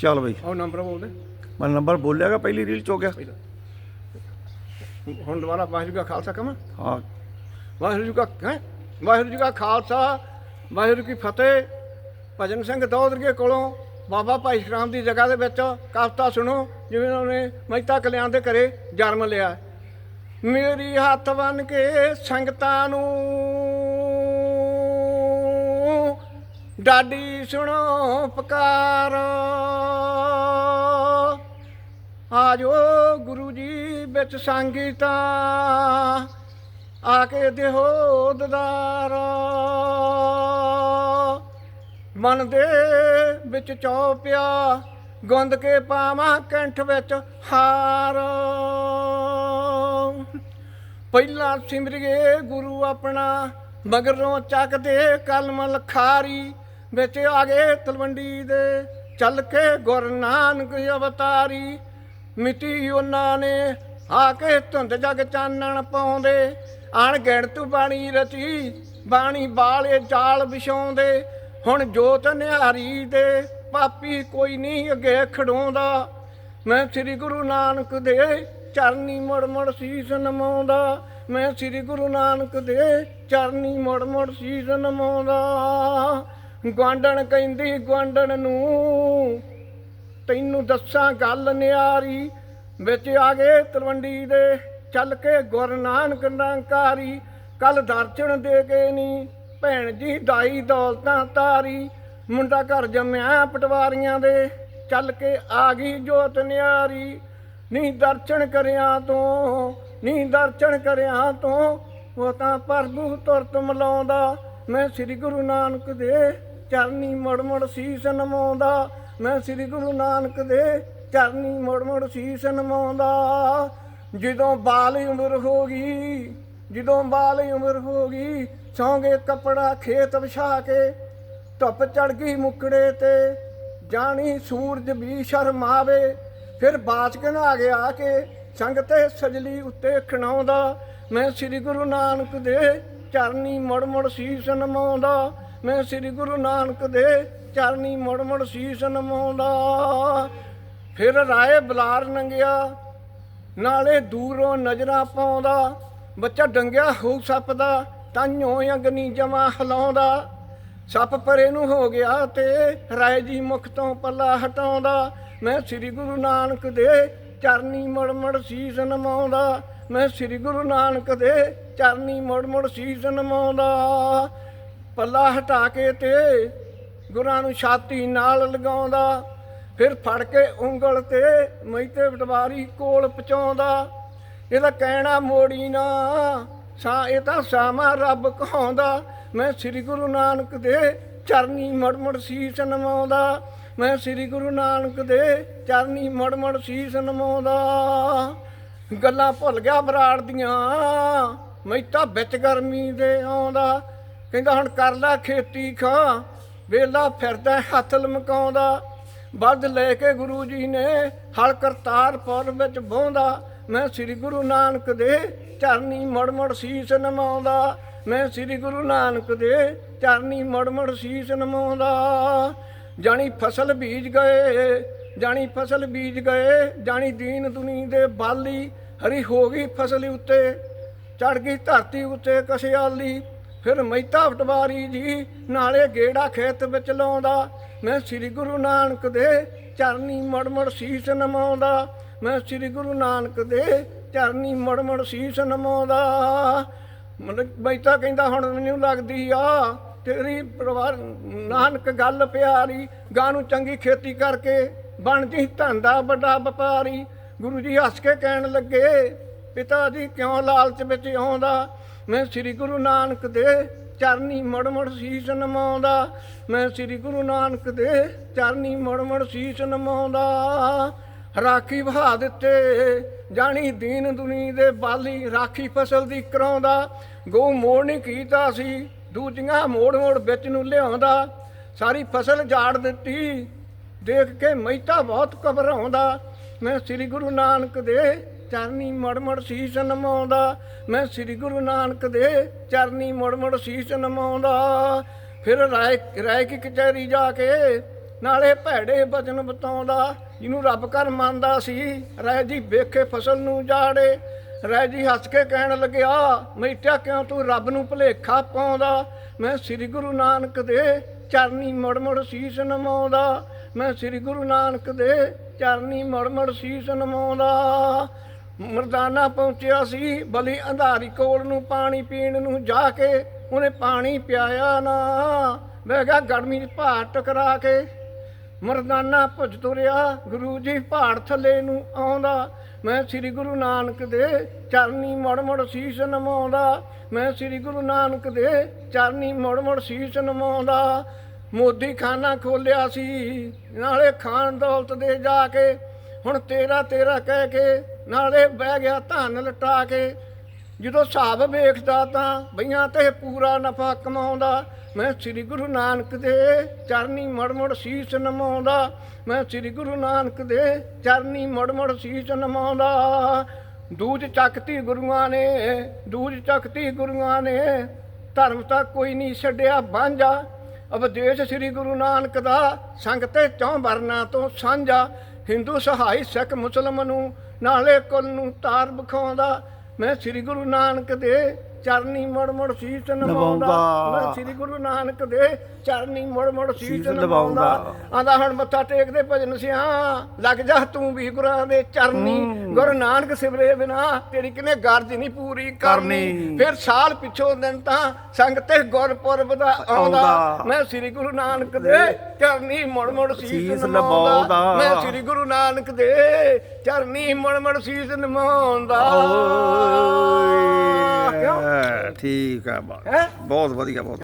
ਚੱਲ ਬਈ। ਉਹ ਨੰਬਰ ਬੋਲਦੇ ਮੈਂ ਨੰਬਰ ਬੋਲਿਆਗਾ ਪਹਿਲੀ ਰੀਲ ਚ ਹੋ ਗਿਆ। ਹੁਣ ਦੁਬਾਰਾ ਵਾਹਿਗੁਰੂ ਕਾ ਖਾਲਸਾ ਕਮਾ ਹਾਂ। ਵਾਹਿਗੁਰੂ ਜੀ ਕਾ ਹੈ? ਵਾਹਿਗੁਰੂ ਜੀ ਕਾ ਖਾਲਸਾ ਵਾਹਿਗੁਰੂ ਕੀ ਫਤਿਹ। ਭਜਨ ਸਿੰਘ ਦੌਦਰੀਏ ਕੋਲੋਂ ਬਾਬਾ ਭਾਈ ਸ਼੍ਰਾਮ ਦੀ ਜਗ੍ਹਾ ਦੇ ਵਿੱਚ ਕਵਿਤਾ ਸੁਣੋ ਜਿਵੇਂ ਉਹਨੇ ਮਹਿਤਾ ਕਲਿਆਣ ਦੇ ਘਰੇ ਜਨਮ ਲਿਆ। ਮੇਰੀ ਹੱਥ ਬਨ ਕੇ ਸੰਗਤਾਂ ਨੂੰ ਡਾਡੀ ਸੁਣੋ ਪੁਕਾਰ। ਆਜੋ ਗੁਰੂ ਜੀ ਵਿੱਚ ਸੰਗੀਤਾ, ਆ ਕੇ ਦਿਓ ਦਦਾਰ। ਮਨ ਦੇ ਵਿੱਚ ਚੌਪਿਆ, ਗੁੰਦ ਕੇ ਪਾਵਾਂ ਕੰਠ ਵਿੱਚ ਹਾਰ। ਪਹਿਲਾਂ ਸਿਮਰਿਏ ਗੁਰੂ ਆਪਣਾ, ਮਗਰੋਂ ਚੱਕਦੇ ਕਲਮ ਲਖਾਰੀ। ਵਿੱਚ ਆ ਗਏ ਤਲਵੰਡੀ ਦੇ ਚੱਲ ਕੇ ਗੁਰ ਨਾਨਕ ਅਵਤਾਰੀ। ਮਿੱਟੀ ਉਹਨਾਂ ਨੇ ਆ ਕੇ ਧੁੰਦ ਜਗ ਚਾਨਣ ਪਾਉਂਦੇ। ਆਣ ਗਿਣਤ ਬਾਣੀ ਰਚੀ, ਬਾਣੀ ਬਾਲੇ ਜਾਲ ਵਿਛਾਉਂਦੇ। ਹੁਣ ਜੋਤ ਨਿਹਾਰੀ ਦੇ ਪਾਪੀ ਕੋਈ ਨਹੀਂ ਅੱਗੇ ਖੜਾਉਂਦਾ ਮੈਂ ਸ੍ਰੀ ਗੁਰੂ ਨਾਨਕ ਦੇ ਚਰਨੀ ਮੜ ਮੜ ਸੀਸ ਨਮਾਉਂਦਾ। ਮੈਂ ਸ੍ਰੀ ਗੁਰੂ ਨਾਨਕ ਦੇ ਚਰਨੀ ਮੜ ਮੜ ਸੀਸ ਨਮਾਉਂਦਾ। ਗਵਾਂਡਣ ਕਹਿੰਦੀ ਗਵਾਂਡਣ ਨੂੰ, ਤੈਨੂੰ ਦੱਸਾਂ ਗੱਲ ਨਿਆਰੀ, ਵਿੱਚ ਆ ਗਏ ਤਲਵੰਡੀ ਦੇ, ਚੱਲ ਕੇ ਗੁਰ ਨਾਨਕ ਨਿਰੰਕਾਰੀ ਕੱਲ ਦਰਸ਼ਨ ਦੇ ਕੇ ਨੀ, ਭੈਣ ਜੀ ਦਾਈ ਦੌਲਤਾਂ ਤਾਰੀ, ਮੁੰਡਾ ਘਰ ਜੰਮਿਆ ਪਟਵਾਰੀਆਂ ਦੇ, ਚੱਲ ਕੇ ਆ ਗਈ ਜੋਤ ਨਿਆਰੀ, ਨੀ ਦਰਸ਼ਨ ਕਰਿਆ ਤੋਂ, ਨੀ ਦਰਸ਼ਨ ਕਰਿਆ ਤੋਂ, ਉਹ ਤਾਂ ਪ੍ਰਭੂ ਤੁਰਤ ਮਲਾਉਂਦਾ, ਮੈਂ ਸ੍ਰੀ ਗੁਰੂ ਨਾਨਕ ਦੇ ਚਰਨੀ ਮੜ ਮੜ ਸੀਸ ਨਮਾਉਂਦਾ ਮੈਂ ਸ੍ਰੀ ਗੁਰੂ ਨਾਨਕ ਦੇ ਚਰਨੀ ਮੜ ਮੜ ਸੀਸ ਨਮਾਉਂਦਾ ਜਦੋਂ ਬਾਲ ਉਮਰ ਹੋ ਗਈ, ਜਦੋਂ ਬਾਲ ਉਮਰ ਹੋ ਗਈ, ਸੌਂਗੇ ਕਪੜਾ ਖੇਤ ਵਿਛਾ ਕੇ, ਧੁੱਪ ਚੜ ਗਈ ਮੁਕੜੇ ਤੇ, ਜਾਣੀ ਸੂਰਜ ਵੀ ਸ਼ਰਮਾਵੇ। ਫਿਰ ਬਾਚਕਨ ਆ ਗਿਆ ਕਿ ਸੰਗ ਤੇ ਸਜਲੀ ਉੱਤੇ ਖਣਾਉਂਦਾ। ਮੈਂ ਸ੍ਰੀ ਗੁਰੂ ਨਾਨਕ ਦੇ ਚਰਨੀ ਮੜ ਮੜ ਸੀਸ ਨਮਾਉਂਦਾ ਮੈਂ ਸ੍ਰੀ ਗੁਰੂ ਨਾਨਕ ਦੇ ਚਰਨੀ ਮੁੜ ਮੁੜ ਸੀਸ ਨਮਾਉਂਦਾ। ਫਿਰ ਰਾਏ ਬਲਾਰ ਨੰਗਿਆ, ਨਾਲੇ ਦੂਰੋਂ ਨਜ਼ਰਾਂ ਪਾਉਂਦਾ। ਬੱਚਾ ਡੰਗਿਆ ਹੋ ਸੱਪ ਦਾ ਤਾਂਿਓ ਅਗਨੀ ਜਮਾ ਹਲਾਉਂਦਾ। ਸੱਪ ਪਰੇ ਨੂੰ ਹੋ ਗਿਆ ਤੇ ਰਾਏ ਜੀ ਮੁਖ ਤੋਂ ਪੱਲਾ ਹਟਾਉਂਦਾ। ਮੈਂ ਸ੍ਰੀ ਗੁਰੂ ਨਾਨਕ ਦੇ ਚਰਨੀ ਮੁੜ ਮੁੜ ਸੀਸ ਨਮਾਉਂਦਾ। ਮੈਂ ਸ੍ਰੀ ਗੁਰੂ ਨਾਨਕ ਦੇ ਚਰਨੀ ਮੁੜ ਮੁੜ ਸੀਸ ਨਮਾਉਂਦਾ। ਪੱਲਾ ਹਟਾ ਕੇ ਤੇ ਗੁਰਾਂ ਨੂੰ ਛਾਤੀ ਨਾਲ ਲਗਾਉਂਦਾ, ਫਿਰ ਫੜ ਕੇ ਉਂਗਲ ਤੇ ਮਈਤੇ ਪਟਵਾਰੀ ਕੋਲ ਪਹੁੰਚਾਉਂਦਾ। ਇਹਦਾ ਕਹਿਣਾ ਮੋੜੀ ਨਾ, ਸਾ ਇਹ ਤਾਂ ਸਾਮਾ ਰੱਬ ਕਹਾਉਂਦਾ। ਮੈਂ ਸ੍ਰੀ ਗੁਰੂ ਨਾਨਕ ਦੇ ਚਰਨੀ ਮੜਮੜ ਸੀਸ ਨਮਾਉਂਦਾ ਮੈਂ ਸ੍ਰੀ ਗੁਰੂ ਨਾਨਕ ਦੇ ਚਰਨੀ ਮੜਮੜ ਸੀਸ ਨਮਾਉਂਦਾ ਗੱਲਾਂ ਭੁੱਲ ਗਿਆ ਬਰਾੜ ਦੀਆਂ ਮੈਂ ਤਾਂ ਵਿੱਚ ਗਰਮੀ ਦੇ ਆਉਂਦਾ। ਕਹਿੰਦਾ ਹੁਣ ਕਰ ਲੈ ਖੇਤੀ ਖਾਂ, ਵੇਲਾ ਫਿਰਦਾ ਹੱਥ ਲਮਕਾਉਂਦਾ। ਵੱਧ ਲੈ ਕੇ ਗੁਰੂ ਜੀ ਨੇ ਹਲ ਕਰਤਾਰਪੁਰ ਵਿੱਚ ਬੋਂਦਾ। ਮੈਂ ਸ੍ਰੀ ਗੁਰੂ ਨਾਨਕ ਦੇ ਚਰਨੀ ਮੜਮੜ ਸੀਸ ਨਮਾਉਂਦਾ। ਮੈਂ ਸ੍ਰੀ ਗੁਰੂ ਨਾਨਕ ਦੇ ਚਰਨੀ ਮੜਮੜ ਸੀਸ ਨਮਾਉਂਦਾ। ਜਾਣੀ ਫਸਲ ਬੀਜ ਗਏ, ਜਾਣੀ ਫਸਲ ਬੀਜ ਗਏ, ਜਾਣੀ ਦੀਨ ਦੁਨੀ ਦੇ ਬਾਲੀ। ਹਰੀ ਹੋ ਗਈ ਫਸਲ ਉੱਤੇ ਚੜ ਗਈ ਧਰਤੀ ਉੱਤੇ ਕਸਿਆਲੀ ਫਿਰ ਮਹਿਤਾ ਪਟਵਾਰੀ ਜੀ, ਨਾਲੇ ਗੇੜਾ ਖੇਤ ਵਿੱਚ ਲਾਉਂਦਾ। ਮੈਂ ਸ੍ਰੀ ਗੁਰੂ ਨਾਨਕ ਦੇ ਚਰਨੀ ਮੜਮੜ ਸੀਸ ਨਮਾਉਂਦਾ। ਮੈਂ ਸ੍ਰੀ ਗੁਰੂ ਨਾਨਕ ਦੇ ਚਰਨੀ ਮੜਮੜ ਸੀਸ ਨਮਾਉਂਦਾ। ਮਤਲਬ ਮਹਿਤਾ ਕਹਿੰਦਾ ਹੁਣ ਮੈਨੂੰ ਲੱਗਦੀ ਆ, ਤੇਰੀ ਪਰਿਵਾਰ, ਨਾਨਕ ਗੱਲ ਪਿਆਰੀ, ਗਾਂ ਨੂੰ ਚੰਗੀ ਖੇਤੀ ਕਰਕੇ ਬਣ ਜੀ ਧੰਦਾ ਵੱਡਾ ਵਪਾਰੀ। ਗੁਰੂ ਜੀ ਹੱਸ ਕੇ ਕਹਿਣ ਲੱਗੇ, ਪਿਤਾ ਜੀ ਕਿਉਂ ਲਾਲਚ ਵਿੱਚ ਆਉਂਦਾ? ਮੈਂ ਸ੍ਰੀ ਗੁਰੂ ਨਾਨਕ ਦੇ ਚਰਨੀ ਮੜਮੜ ਸੀਸ ਨਮਾਉਂਦਾ। ਮੈਂ ਸ੍ਰੀ ਗੁਰੂ ਨਾਨਕ ਦੇ ਚਰਨੀ ਮੜਮੜ ਸੀਸ ਨਮਾਉਂਦਾ। ਰਾਖੀ ਵਹਾ ਦਿੱਤੇ, ਜਾਣੀ ਦੀਨ ਦੁਨੀ ਦੇ ਬਾਲੀ ਰਾਖੀ ਫਸਲ ਦੀ ਕਰਾਉਂਦਾ। ਗਊ ਮੋੜ ਨਹੀਂ ਕੀਤਾ ਸੀ, ਦੂਜੀਆਂ ਮੋੜ ਮੋੜ ਵਿੱਚ ਨੂੰ ਲਿਆਉਂਦਾ। ਸਾਰੀ ਫਸਲ ਝਾੜ ਦਿੱਤੀ, ਦੇਖ ਕੇ ਮਹਿਤਾ ਬਹੁਤ ਘਬਰਾਉਂਦਾ। ਮੈਂ ਸ੍ਰੀ ਗੁਰੂ ਨਾਨਕ ਦੇ ਚਰਨੀ ਮੜਮੜ ਸੀਸ ਨਮਾਉਂਦਾ। ਮੈਂ ਸ੍ਰੀ ਗੁਰੂ ਨਾਨਕ ਦੇ ਚਰਨੀ ਮੜਮੜ ਸੀਸ ਨਮਾਉਂਦਾ। ਫਿਰ ਰਾਏ ਰਾਏ ਕੀ ਕਚਹਿਰੀ ਜਾ ਕੇ ਨਾਲੇ ਭੈੜੇ ਬਚਨ ਬਤਾਉਂਦਾ। ਜਿਹਨੂੰ ਰੱਬ ਕਰ ਮੰਨਦਾ ਸੀ ਰਹਿ ਜੀ ਵੇਖੇ ਫਸਲ ਨੂੰ ਜਾੜੇ। ਰਹਿ ਜੀ ਹੱਸ ਕੇ ਕਹਿਣ ਲੱਗਿਆ ਮੈਟਿਆ ਕਿਉਂ ਤੂੰ ਰੱਬ ਨੂੰ ਭੁਲੇਖਾ ਪਾਉਂਦਾ? ਮੈਂ ਸ੍ਰੀ ਗੁਰੂ ਨਾਨਕ ਦੇ ਚਰਨੀ ਮੜਮੜ ਮੁੜ ਸੀਸ ਨਮਾਉਂਦਾ। ਮੈਂ ਸ੍ਰੀ ਗੁਰੂ ਨਾਨਕ ਦੇ ਚਰਨੀ ਮੁੜ ਮੁੜ ਸੀਸ ਨਮਾਉਂਦਾ। ਮਰਦਾਨਾ ਪਹੁੰਚਿਆ ਸੀ, ਬਲੀ ਅੰਧਾਰੀ ਕੋਲ ਨੂੰ ਪਾਣੀ ਪੀਣ ਨੂੰ ਜਾ ਕੇ, ਉਹਨੇ ਪਾਣੀ ਪਿਆਇਆ ਨਾ। ਮੈਂ ਕਿਹਾ, ਗਰਮੀ ਚ ਭਾਰ ਟਕਰਾ ਕੇ। ਮਰਦਾਨਾ ਭੁੱਜ ਤੁਰਿਆ, ਗੁਰੂ ਜੀ ਪਹਾੜ ਥੱਲੇ ਨੂੰ ਆਉਂਦਾ। ਮੈਂ ਸ੍ਰੀ ਗੁਰੂ ਨਾਨਕ ਦੇ ਚਰਨੀ ਮੜ ਮੜ ਸੀਸ ਨਮਾਉਂਦਾ। ਮੈਂ ਸ੍ਰੀ ਗੁਰੂ ਨਾਨਕ ਦੇ ਚਰਨੀ ਮੜ ਮੜ ਸੀਸ ਨਮਾਉਂਦਾ। ਮੋਦੀ ਖਾਨਾ ਖੋਲਿਆ ਸੀ, ਨਾਲੇ ਖਾਨ ਦੌਲਤ ਦੇ ਜਾ ਕੇ। ਹੁਣ ਤੇਰਾ ਤੇਰਾ ਕਹਿ ਕੇ ਨਾਲੇ ਬਹਿ ਗਿਆ ਧਨ ਲਟਾ ਕੇ। ਜਦੋਂ ਹਿਸਾਬ ਵੇਖਦਾ ਤਾਂ ਬਈਆਂ ਤੇ ਪੂਰਾ ਨਫਾ ਕਮਾਉਂਦਾ। ਮੈਂ ਸ੍ਰੀ ਗੁਰੂ ਨਾਨਕ ਦੇ ਚਰਨੀ ਮੜਮੜ ਸੀਸ ਨਮਾਉਂਦਾ। ਮੈਂ ਸ੍ਰੀ ਗੁਰੂ ਨਾਨਕ ਦੇ ਚਰਨੀ ਮੜਮੜ ਸੀਸ ਨਮਾਉਂਦਾ। ਦੂਜ ਚੱਕਤੀ ਗੁਰੂਆਂ ਨੇ, ਦੂਜ ਚੱਕਤੀ ਗੁਰੂਆਂ ਨੇ, ਧਰਮ ਤਾਂ ਕੋਈ ਨਹੀਂ ਛੱਡਿਆ ਬਾਂਝਾ ਉਪਦੇਸ਼ ਸ੍ਰੀ ਗੁਰੂ ਨਾਨਕ ਦਾ ਸੰਗ ਤੇ ਚੌਂ ਵਰਨਾ ਤੋਂ ਸਾਂਝਾ। ਹਿੰਦੂ ਸਹਾਈ ਸਿੱਖ ਮੁਸਲਮਾਨ ਨੂੰ ਨਾਲੇ ਕੁੱਲ ਨੂੰ ਤਾਰ ਵਿਖਾਉਂਦਾ। ਮੈਂ ਸ੍ਰੀ ਗੁਰੂ ਨਾਨਕ ਦੇ ਚਰਨੀ ਮੜ ਮੜ ਸੀਸ ਨਵਾਉਂਦਾ। ਮੈਂ ਸ੍ਰੀ ਗੁਰੂ ਨਾਨਕ ਦੇ ਚਰਨੀ ਮੜ ਮੜ ਸੀਸ ਨਵਾਉਂਦਾ। ਆਂਦਾ ਹੁਣ ਮੱਥਾ ਟੇਕਦੇ ਭਜਨ ਸਿਆ। ਲੱਗ ਜਾ ਤੂੰ ਵੀ ਗੁਰਾਂ ਦੇ ਚਰਨੀ। ਗੁਰੂ ਨਾਨਕ ਸਿਵਰੇ ਬਿਨਾ ਤੇਰੀ ਕਿਨੇ ਗਰਜ ਨਹੀਂ ਪੂਰੀ ਕਰਨੀ। ਫਿਰ ਸਾਲ ਪਿਛੋਂ ਦਿਨ ਤਾਂ ਸੰਗ ਤੇ ਗੁਰਪੁਰਬ ਦਾ ਆਉਂਦਾ। ਮੈਂ ਸ੍ਰੀ ਗੁਰੂ ਨਾਨਕ ਦੇ ਚਰਨੀ ਮੁੜ ਮੁੜ ਸੀਸ ਨਵਾਉਂਦਾ। ਮੈਂ ਸ੍ਰੀ ਗੁਰੂ ਨਾਨਕ ਦੇ ਚਰਨੀ ਮੁੜ ਮੁੜ ਸੀਸ ਨਵਾਉਂਦਾ। ਕਿਉਂ ਓਏ ਠੀਕ ਹੈ ਬਹੁਤ ਹੈਂ? ਬਹੁਤ ਵਧੀਆ ਬਹੁਤ